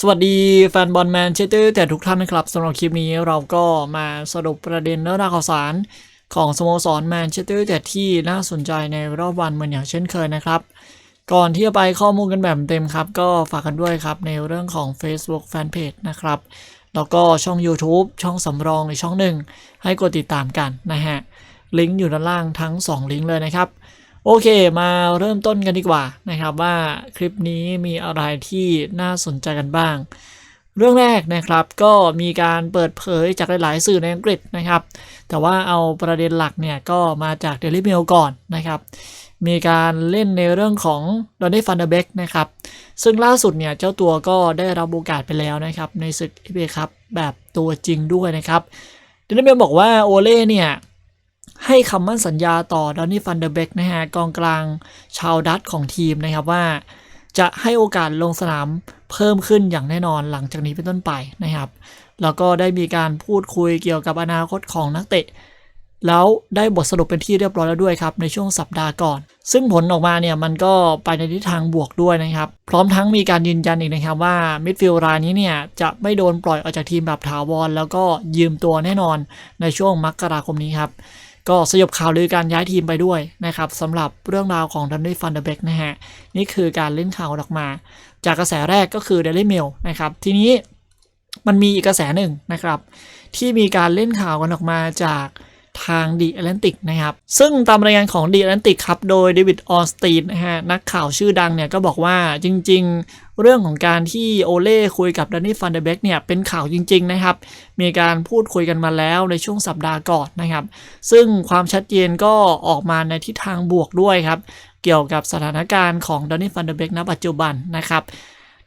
สวัสดีแฟนบอลแมนเชสเตอร์แต่ทุกท่านนะครับสำหรับคลิปนี้เราก็มาสรุปประเด็นเนื้อหาข่าวสาร ของสโมสรแมนเชสเตอร์แต่ที่น่าสนใจในรอบวันเหมือนอย่างเช่นเคยนะครับ ก่อนที่จะไปข้อมูลกันแบบเต็มครับ ก็ฝากกันด้วยครับในเรื่องของ Facebook Fanpage นะครับ แล้วก็ช่อง YouTube ช่องสำรองในช่องหนึ่งให้กดติดตามกันนะฮะลิงก์อยู่ด้านล่างทั้ง 2 ลิงก์เลยนะครับ โอเคมาเริ่มต้นกันดีกว่านะครับว่าคลิปนี้มีอะไรที่น่าสนใจกันบ้าง เรื่องแรกนะครับก็มีการเปิดเผยจากหลาย ๆ สื่อในอังกฤษนะครับ แต่ว่าเอาประเด็นหลักเนี่ยก็มาจาก Daily Mail ก่อนนะครับ มีการเล่นในเรื่องของดอนนี่ฟันเดเบกนะครับ ซึ่งล่าสุดเนี่ยเจ้าตัวก็ได้รับโอกาสไปแล้วนะครับในศึกเอเครับแบบตัวจริงด้วยนะครับเดนนี่เมลบอกว่าโอเล่เนี่ย ให้คำมั่นสัญญาต่อดอนนี่ฟันเดอร์เบกนะฮะกองกลางชาวดัตของทีมนะครับว่า จะให้โอกาสลงสนามเพิ่มขึ้นอย่างแน่นอนหลังจากนี้เป็นต้นไปนะครับ แล้วก็ได้มีการพูดคุยเกี่ยวกับอนาคตของนักเตะ แล้วได้บทสรุปเป็นที่เรียบร้อยแล้วด้วยครับในช่วงสัปดาห์ก่อน ซึ่งผลออกมาเนี่ยมันก็ไปในทิศทางบวกด้วยนะครับ พร้อมทั้งมีการยืนยันอีกนะครับว่ามิดฟิลด์รายนี้เนี่ยจะไม่โดนปล่อยออกจากทีมแบบถาวร แล้วก็ยืมตัวแน่นอนในช่วงมกราคมนี้ครับ ก็สยบข่าวลือการย้ายทีมไปด้วยนะครับสำหรับเรื่องราวของดันนี่ฟันเดอร์เบกนะฮะ นี่คือการเล่นข่าวออกมา จากกระแสแรกก็คือเดลี่เมลนะครับ ทีนี้มันมีอีกกระแสหนึ่งนะครับ ที่มีการเล่นข่าวกันออกมาจาก ทางดี a อ l ลนติกนะครับ ซึ่งตามรายงานของดี a อ l ลนติกครับโดยเดวิดออสตีนนะฮะนักข่าวชื่อดังเนี่ยก็บอกว่าจริง ๆ เรื่องของการที่โอเล่คุยกับดานนี่ฟันเดอร์เบกเนี่ยเป็นข่าวจริง ๆ นะครับ มีการพูดคุยกันมาแล้วในช่วงสัปดาห์ก่อนนะครับ ซึ่งความชัดเจนก็ออกมาในทิศทางบวกด้วยครับ เกี่ยวกับสถานการณ์ของดอนนี่ฟันเดอร์เบกณปัจจุบันนะครับ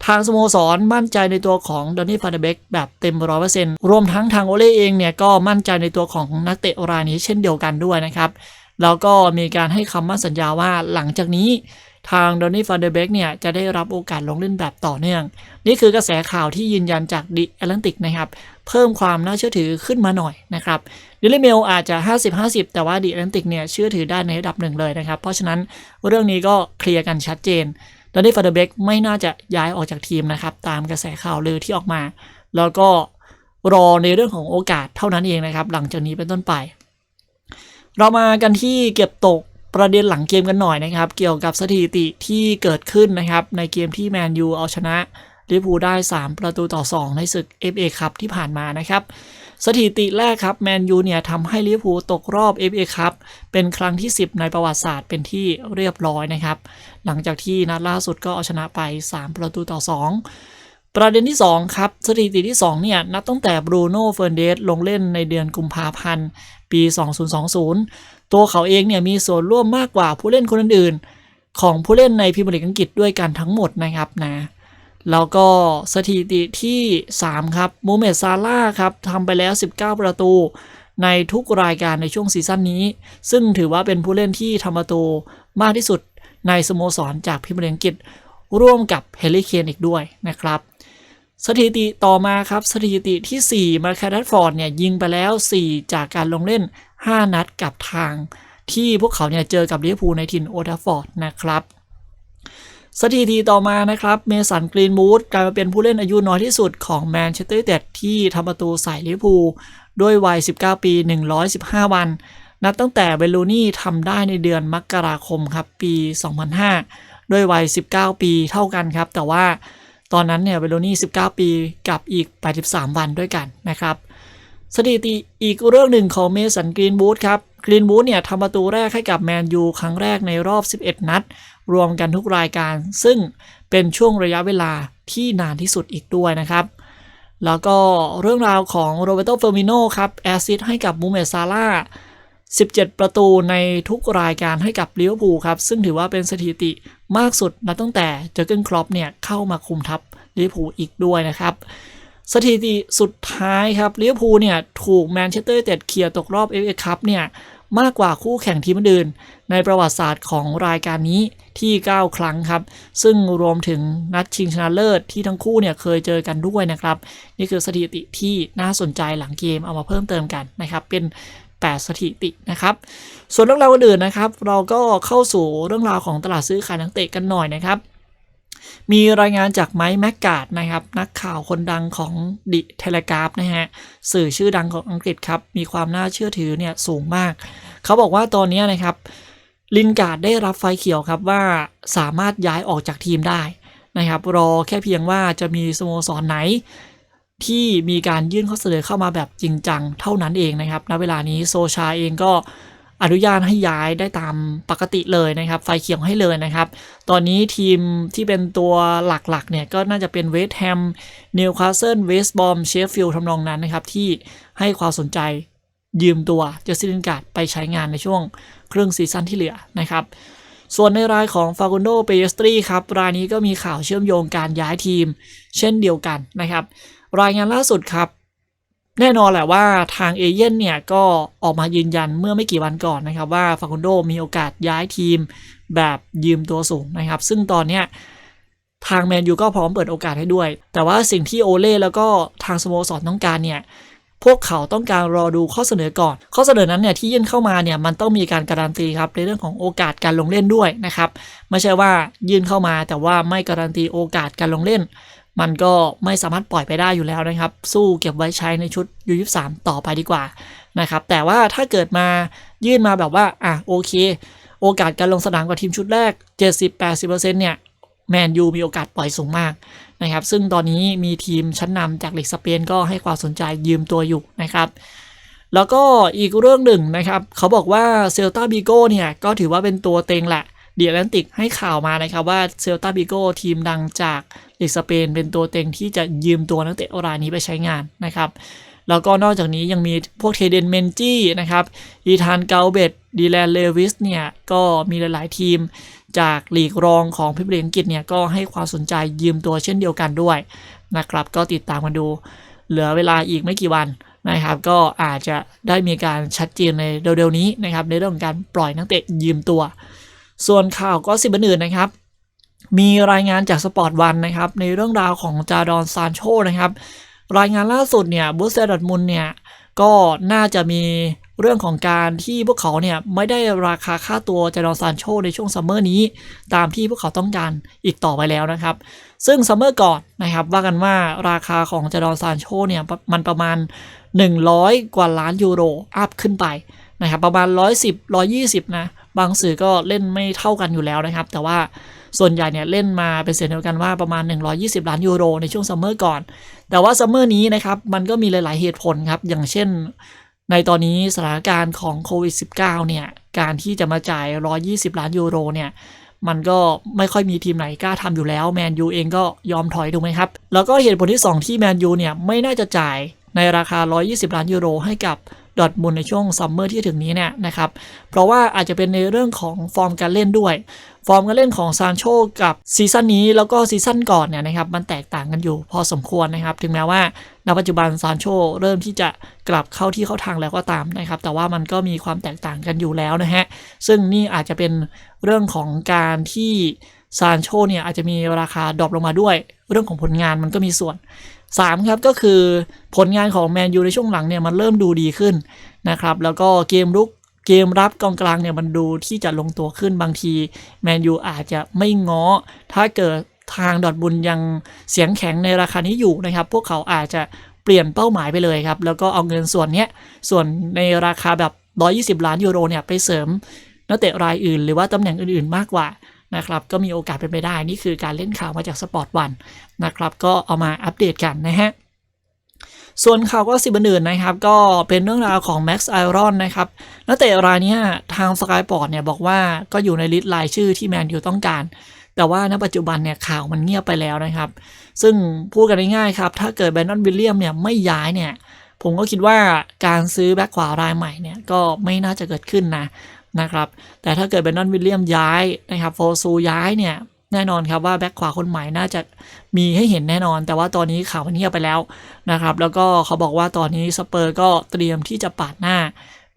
ทางสโมสรมั่นใจในตัวของดอนนี่ฟันเดเบกแบบเต็มร้อยเปอร์เซ็นต์รวมทั้งทางโอเล่เองเนี่ยก็มั่นใจในตัวของนักเตะรายนี้เช่นเดียวกันด้วยนะครับ แล้วก็มีการให้คำมั่นสัญญาว่าหลังจากนี้ทางดอนนี่ฟันเดอร์เบกเนี่ยจะได้รับโอกาสลงเล่นแบบต่อเนื่อง นี่คือกระแสข่าวที่ยืนยันจากดิแอตแลนติกนะครับ เพิ่มความน่าเชื่อถือขึ้นมาหน่อยนะครับดิลิเมลอาจจะ 50-50 แต่ว่าดิแอตแลนติกเนี่ยเชื่อถือได้ในระดับหนึ่งเลยนะครับ เพราะฉะนั้นเรื่องนี้ก็เคลียร์กันชัดเจน ดอนนี่ฟันเดอร์เบกไม่น่าจะย้ายออกจากทีมนะครับ ตามกระแสข่าวลือที่ออกมา แล้วก็รอในเรื่องของโอกาสเท่านั้นเองนะครับ หลังจากนี้เป็นต้นไป เรามากันที่เก็บตกประเด็นหลังเกมกันหน่อยนะครับ เกี่ยวกับสถิติที่เกิดขึ้นนะครับ ในเกมที่แมนยูเอาชนะลิเวอร์พูลได้ 3 ประตูต่อ 2 ในศึก FA ครับที่ผ่านมานะครับ สถิติแรกครับแมนยูเนี่ยทำให้ลิเวอร์พูลตกรอบ FA ครับเป็นครั้งที่ 10 ในประวัติศาสตร์เป็นที่เรียบร้อยนะครับ หลังจากที่นัดล่าสุดก็เอาชนะไป 3 ประตูต่อ 2 ประเด็นที่ 2 ครับ สถิติที่ 2 เนี่ย นับตั้งแต่บรูโน่เฟอร์นเดสลงเล่นในเดือนกุมภาพันธ์ ปี 2020 ตัวเขาเองเนี่ยมีส่วนร่วมมากกว่าผู้เล่นคนอื่น ๆ ของผู้เล่นในพรีเมียร์ลีกอังกฤษด้วยกันทั้งหมดนะครับนะ แล้วก็สถิติที่ 3 ครับมูเมดซาร่าครับทำไปแล้ว 19 ประตู ในทุกรายการในช่วงซีซั่นนี้ ซึ่งถือว่าเป็นผู้เล่นที่ทำประตูมากที่สุดในสโมสรจากพรีเมียร์ลีกอังกฤษร่วมกับเฮลิเคนอีกด้วยนะครับ สถิติต่อมาครับสถิติที่ 4 มาแคดัตฟอร์ดเนี่ยยิงไปแล้ว 4 จากการลงเล่น 5 นัดกับทาง ที่พวกเขาเนี่ยเจอกับลิเวอร์พูลในถิ่นโอทัฟฟอร์ดนะครับ สถิติต่อมานะครับ เมสันกรีนบูธกลายมาเป็นผู้เล่นอายุน้อยที่สุดของแมนเชสเตอร์ยูไนเต็ดที่ทำประตูใส่ลิเวอร์พูลด้วยวัย 19 ปี 115 วัน นับตั้งแต่เวลูนี่ทำได้ในเดือนมกราคมครับปี 2005 ด้วยวัย 19 ปีเท่ากันครับ แต่ว่าตอนนั้นเนี่ยเวลูนี่ 19 ปีกับอีก 83 วันด้วยกันนะครับ สถิติอีกเรื่องหนึ่งของเมสันกรีนบูธครับ กรีนบูธเนี่ยทำประตูแรกให้กับแมนยูครั้งแรกในรอบ 11 นัด รวมกันทุกรายการ ซึ่งเป็นช่วงระยะเวลาที่นานที่สุดอีกด้วยนะครับ แล้วก็เรื่องราวของโรเบโตเฟอร์มิโนครับแอซิสต์ให้กับมูเมซาร่า17 ประตูในทุกรายการให้กับลิเวอร์พูลครับ ซึ่งถือว่าเป็นสถิติมากสุดนับตั้งแต่เจอเกนครอปเนี่ยเข้ามาคุมทัพลิเวอร์พูลอีกด้วยนะครับ สถิติสุดท้ายครับลิเวอร์พูลเนี่ยถูกแมนเชสเตอร์ยูไนเต็ดเคลียร์ตกรอบ FA คัพเนี่ยมากกว่าคู่แข่งทีมอื่น ในประวัติศาสตร์ของรายการนี้ที่ 9 ครั้งครับ ซึ่งรวมถึงนัดชิงชนะเลิศที่ทั้งคู่เนี่ยเคยเจอกันด้วยนะครับ นี่คือสถิติที่น่าสนใจหลังเกมเอามาเพิ่มเติมกันนะครับ เป็น8สถิตินะครับ ส่วนเรื่องราวอื่นนะครับ เราก็เข้าสู่เรื่องราวของตลาดซื้อขายนักเตะกันหน่อยนะครับ มีรายงานจากไมค์แมกกาดนะครับ นักข่าวคนดังของดิเทเลกราฟนะฮะ สื่อชื่อดังของอังกฤษครับ มีความน่าเชื่อถือเนี่ยสูงมาก เขาบอกว่าตอนนี้นะครับ ลินการ์ดได้รับไฟเขียวครับว่าสามารถย้ายออกจากทีมได้นะครับ รอแค่เพียงว่าจะมีสโมสรไหน ที่มีการยื่นข้อเสนอเข้ามาแบบจริงจังเท่านั้นเองนะครับณเวลานี้โซชาเองก็ อนุญาตให้ย้ายได้ตามปกติเลยนะครับ ไฟเขียวให้เลยนะครับ ตอนนี้ทีมที่เป็นตัวหลักๆเนี่ยก็น่าจะเป็นเวสต์แฮมนิวคาสเซิลเวสต์บอมเชฟฟิลด์ทำนองนั้นนะครับ ที่ให้ความสนใจยืมตัวเจสซิลินการ์ดไปใช้งานในช่วงครึ่งซีซั่นที่เหลือนะครับส่วนในรายของฟา g ุนโดเปเ s ตรีครับ รายนี้ก็มีข่าวเชื่อมโยงการย้ายทีม เช่นเดียวกันนะครับ รายงานล่าสุดครับ แน่นอนแหละว่าทางเอเย่นเนี่ยก็ออกมายืนยันเมื่อไม่กี่วันก่อนนะครับ ว่าฟา g ุนโดมีโอกาสย้ายทีมแบบยืมตัวสูงนะครับ ซึ่งตอนเนี้ยทางแมนยูก็พร้อมเปิดโอกาสให้ด้วย แต่ว่าสิ่งที่โอเล่แล้วก็ทางสโมสรต้องการเนี่ยพวกเขาต้องการรอดูข้อเสนอก่อน ข้อเสนอนั้นเนี่ยที่ยื่นเข้ามาเนี่ยมันต้องมีการการันตีครับในเรื่องของโอกาสการลงเล่นด้วยนะครับ ไม่ใช่ว่ายื่นเข้ามาแต่ว่าไม่การันตีโอกาสการลงเล่น มันก็ไม่สามารถปล่อยไปได้อยู่แล้วนะครับ สู้เก็บไว้ใช้ในชุดยูยสามต่อไปดีกว่านะครับแต่ว่าถ้าเกิดมายื่นมาแบบว่าอะโอเค โอกาสการลงสนามกับทีมชุดแรก 70-80%เนี่ยแมนยูมีโอกาสปล่อยสูงมากนะครับซึ่งตอนนี้มีทีมชั้นนำจากลีกสเปนก็ให้ความสนใจยืมตัวอยู่นะครับแล้วก็อีกเรื่องหนึ่งนะครับเขาบอกว่าเซลตาบิโกเนี่ยก็ถือว่าเป็นตัวเต็งแหละเดียแลนติกให้ข่าวมานะครับว่าเซลตาบิโกทีมดังจาก ลีกสเปนเป็นตัวเต็งที่จะยืมตัวนักเตะรายนี้ไปใช้งานนะครับ แล้วก็นอกจากนี้ยังมีพวกเทเดนเมนจี้นะครับอีธานเกาเบตดีแลนเลวิสเนี่ยก็มีหลาย ๆ ทีม จากลีกรองของพิมพ์ลีกอังกฤษเนี่ยก็ให้ความสนใจยืมตัวเช่นเดียวกันด้วยนะครับ ก็ติดตามกันดู เหลือเวลาอีกไม่กี่วันนะครับ ก็อาจจะได้มีการชัดเจนในเร็วๆนี้นะครับ ในเรื่องของการปล่อยนักเตะยืมตัว ส่วนข่าวก็สิบอื่นนะครับ มีรายงานจากสปอร์ตวันนะครับ ในเรื่องราวของจาดอนซานโชนะครับ รายงานล่าสุดเนี่ยบูสเซดอดมุนเนี่ย ก็น่าจะมีเรื่องของการที่พวกเขาเนี่ย ไม่ได้ราคาค่าตัวจาดอนซานโชในช่วงซัมเมอร์นี้ ตามที่พวกเขาต้องการอีกต่อไปแล้วนะครับ ซึ่งซัมเมอร์ก่อนนะครับ ว่ากันว่าราคาของจาดอนซานโชเนี่ยมันประมาณ 100 กว่าล้านยูโรอัพขึ้นไปนะครับประมาณ 110 120 นะ บางสื่อก็เล่นไม่เท่ากันอยู่แล้วนะครับ แต่ว่า ส่วนใหญ่เนี่ยเล่นมาเป็นเสียงเดียวกันว่าประมาณ 120 ล้านยูโรในช่วงซัมเมอร์ก่อน แต่ว่าซัมเมอร์นี้นะครับมันก็มีหลาย ๆเหตุผลครับ อย่างเช่น ในตอนนี้สถานการณ์ของโควิด -19 เนี่ยการที่จะมาจ่าย 120 ล้านยูโรเนี่ยมันก็ไม่ค่อยมีทีมไหนกล้าทำอยู่แล้วแมนยูเองก็ยอมถอยถูกไหมครับ แล้วก็เหตุผลที่ 2 ที่แมนยูเนี่ยไม่น่าจะจ่ายในราคา 120 ล้านยูโรให้กับ ดอทมุนในช่วงซัมเมอร์ที่ถึงนี้เนี่ยนะครับ เพราะว่าอาจจะเป็นในเรื่องของฟอร์มการเล่นด้วย ฟอร์มการเล่นของซานโชกับซีซั่นนี้แล้วก็ซีซั่นก่อนเนี่ยนะครับมันแตกต่างกันอยู่พอสมควรนะครับ ถึงแม้ว่าณปัจจุบันซานโชเริ่มที่จะกลับเข้าที่เข้าทางแล้วก็ตามนะครับ แต่ว่ามันก็มีความแตกต่างกันอยู่แล้วนะฮะซึ่งนี่อาจจะเป็นเรื่องของการที่ซานโชเนี่ยอาจจะมีราคาดรอปลงมาด้วย เรื่องของผลงานมันก็มีส่วน 3 ครับก็คือผลงานของแมนยูในช่วงหลังเนี่ยมันเริ่มดูดีขึ้นนะครับแล้วก็เกมรุกเกมรับกองกลางเนี่ยมันดูที่จะลงตัวขึ้นบางทีแมนยูอาจจะไม่ง้อ ถ้าเกิดทางดอดบุญยังเสียงแข็งในราคานี้อยู่นะครับ พวกเขาอาจจะเปลี่ยนเป้าหมายไปเลยครับ แล้วก็เอาเงินส่วนนี้ส่วนในราคาแบบ 120 ล้านยูโรเนี่ยไปเสริมนักเตะรายอื่น หรือว่าตำแหน่งอื่นๆมากกว่า นะครับก็มีโอกาสเป็นไปได้นี่คือการเล่นข่าวมาจากสปอร์ตวันนะครับก็เอามาอัปเดตกันนะฮะส่วนข่าวก็สิบอื่นนะครับ ก็เป็นเรื่องราวของ Max Iron นะครับนักเตะรายนี้ทางสกายปอร์ตเนี่ยบอกว่าก็อยู่ในลิสต์รายชื่อที่แมนยูต้องการ แต่ว่าณปัจจุบันเนี่ยข่าวมันเงียบไปแล้วนะครับ ซึ่งพูดกันง่ายๆครับ ถ้าเกิดแบรนดอนวิลเลียมเนี่ยไม่ย้ายเนี่ยผมก็คิดว่าการซื้อแบ็คขวารายใหม่เนี่ยก็ไม่น่าจะเกิดขึ้นนะ นะครับ แต่ถ้าเกิดแบรนอนวิลเลียมย้ายนะครับโฟซูย้ายเนี่ยแน่นอนครับว่าแบ็คขวาคนใหม่น่าจะมีให้เห็นแน่นอน แต่ว่าตอนนี้ข่าวมันเงียบไปแล้วนะครับ แล้วก็เขาบอกว่าตอนนี้สเปอร์ก็เตรียมที่จะปาดหน้า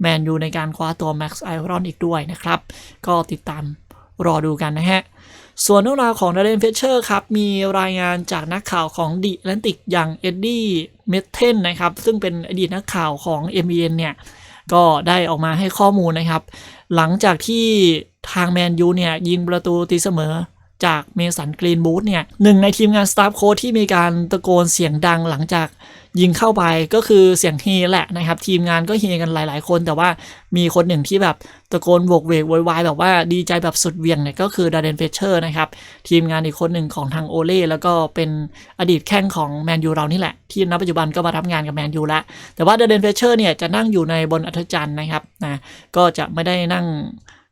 แมนยูในการคว้าตัวแม็กซ์ไอรอนอีกด้วยนะครับ ก็ติดตามรอดูกันนะฮะ ส่วนเรื่องราวของดาร์เรนเฟเชอร์ครับ มีรายงานจากนักข่าวของดิแลนติกอย่างเอ็ดดี้เมทเทนนะครับ ซึ่งเป็นอดีตนักข่าวของ m อ็เนี่ย ก็ได้ออกมาให้ข้อมูลนะครับ หลังจากที่ทางแมนยูเนี่ยยิงประตูตีเสมอ จากเมสันกรีนบูธเนี่ยหนึ่งในทีมงานสตาฟโค้ชที่มีการตะโกนเสียงดังหลังจากยิงเข้าไปก็คือเสียงเฮแหละนะครับ ทีมงานก็เฮกันหลาย ๆ คน แต่ว่ามีคนหนึ่งที่แบบตะโกนโวกเวกวยวายแบบว่าดีใจแบบสุดเหวียงเนี่ยก็คือดาร์เดนเฟเชอร์นะครับ ทีมงานอีกคนหนึ่งของทางโอเล่แล้วก็เป็นอดีตแข้งของแมนยูเรานี่แหละ ที่ณปัจจุบันก็มารับงานกับแมนยูแล้วแต่ว่าเดเดนเฟเชอร์เนี่ยจะนั่งอยู่ในบนอัธจันทร์นะครับนะก็จะไม่ได้นั่ง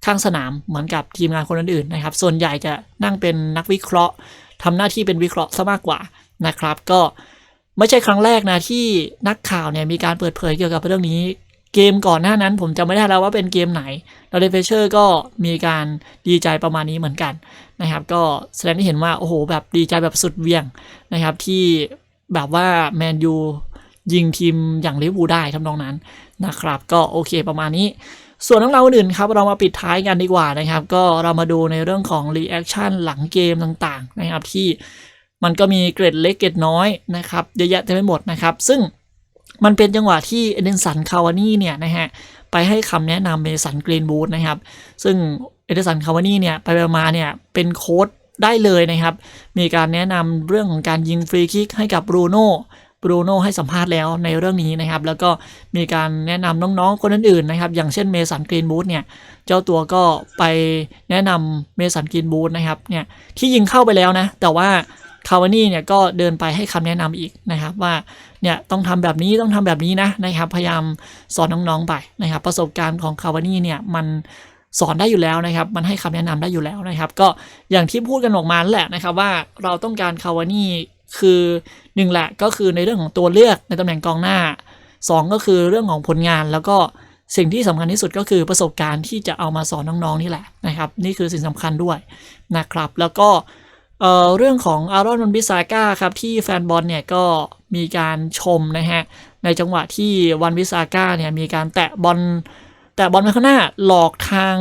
ข้างสนามเหมือนกับทีมงานคนอื่นๆนะครับ ส่วนใหญ่จะนั่งเป็นนักวิเคราะห์ทำหน้าที่เป็นวิเคราะห์ซะมากกว่านะครับ ก็ไม่ใช่ครั้งแรกนะที่นักข่าวเนี่ยมีการเปิดเผยเกี่ยวกับเรื่องนี้เกมก่อนหน้านั้นผมจำไม่ได้แล้วว่าเป็นเกมไหนล้วเดนเฟเชอร์ก็มีการดีใจประมาณนี้เหมือนกันนะครับ ก็แสดงให้เห็นว่า โอ้โห แบบดีใจแบบสุดเวียงนะครับ ที่แบบว่าแมนยูยิงทีมอย่างลิเวอร์พูลได้ทำนองนั้นนะครับ ก็โอเคประมาณนี้ ส่วนน้องเราอื่นครับเรามาปิดท้ายกันดีกว่านะครับ ก็เรามาดูในเรื่องของรีแอคชั่นหลังเกมต่างๆนะครับที่มันก็มีเกรดเล็กเกรดน้อยนะครับเยอะแยะเต็มไปหมดนะครับ ซึ่งมันเป็นจังหวะที่เอเดนสันคาวานี่เนี่ยนะฮะไปให้คำแนะนำเมสันกรีนบูธนะครับ ซึ่งเอเดนสันคาวานี่เนี่ยไปมาเนี่ยเป็นโค้ดได้เลยนะครับ มีการแนะนำเรื่องของการยิงฟรีคิกให้กับบรูโน่ บรูโน่ให้สัมภาษณ์แล้วในเรื่องนี้นะครับ แล้วก็มีการแนะนำน้องๆคนอื่นๆนะครับ อย่างเช่นเมสันกรีนบูธเนี่ยเจ้าตัวก็ไปแนะนำเมสันกรีนบูธนะครับเนี่ยที่ยิงเข้าไปแล้วนะ แต่ว่าคาวานี่เนี่ยก็เดินไปให้คำแนะนำอีกนะครับว่าเนี่ยต้องทำแบบนี้ต้องทำแบบนี้นะนะครับ พยายามสอนน้องๆไปนะครับ ประสบการณ์ของคาวานี่เนี่ยมันสอนได้อยู่แล้วนะครับ มันให้คำแนะนำได้อยู่แล้วนะครับ ก็อย่างที่พูดกันออกมาแหละนะครับว่าเราต้องการคาวานี่ คือหนึ่งแหละก็คือในเรื่องของตัวเลือกในตำแหน่งกองหน้าสองก็คือเรื่องของผลงานแล้วก็สิ่งที่สำคัญที่สุดก็คือประสบการณ์ที่จะเอามาสอนน้องๆนี่แหละนะครับ นี่คือสิ่งสำคัญด้วยนะครับ แล้วก็เเรื่องของอารอนวันบิซาก้าครับ ที่แฟนบอลเนี่ยก็มีการชมนะฮะ ในจังหวะที่วันบิซาก้าเนี่ยมีการแตะบอลแตะบอลไปข้างหน้าหลอกทาง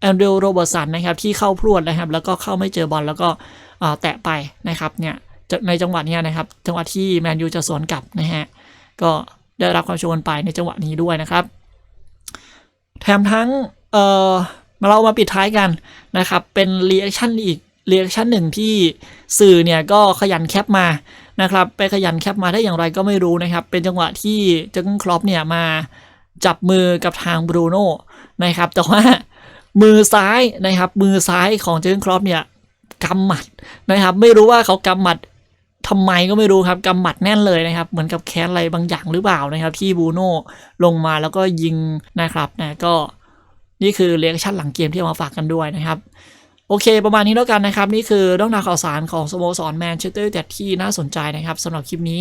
แอนเดรโรเบอร์สันนะครับที่เข้าพรวดนะครับ แล้วก็เข้าไม่เจอบอลแล้วก็แตะไปนะครับเนี่ย ในจังหวะนี้นะครับ จังหวะที่แมนยูจะสวนกลับนะฮะ ก็ได้รับความชมไปในจังหวะนี้ด้วยนะครับ แถมทั้งเออมาเรามาปิดท้ายกันนะครับ เป็นเรีแอคชั่นอีกเรีแอคชั่นหนึ่งที่สื่อเนี่ยก็ขยันแคปมานะครับ ไปขยันแคปมาได้อย่างไรก็ไม่รู้นะครับ เป็นจังหวะที่เจอร์กนครอปเนี่ยมาจับมือกับทางบรูโน่นะครับ แต่ว่ามือซ้ายนะครับ มือซ้ายของเจอร์กนครอปเนี่ยกำหมัดนะครับ ไม่รู้ว่าเขากำหมัด ทำไมก็ไม่รู้ครับกำหมัดแน่นเลยนะครับ เหมือนกับแค้นอะไรบางอย่างหรือเปล่านะครับ ที่บูโน่ลงมาแล้วก็ยิงนะครับนะก็นี่คือเรียกชั่นหลังเกมที่มาฝากกันด้วยนะครับโอเค ประมาณนี้แล้วกันนะครับ นี่คือเรื่องราวข่าวสารของสโมสรแมนเชสเตอร์แต่ที่น่าสนใจนะครับสำหรับคลิปนี้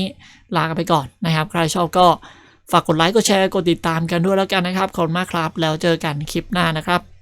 ลากันไปก่อนนะครับ ใครชอบก็ฝากกดไลค์กดแชร์กดติดตามกันด้วยแล้วกันนะครับขอบคุณมากครับ แล้วเจอกันคลิปหน้านะครับ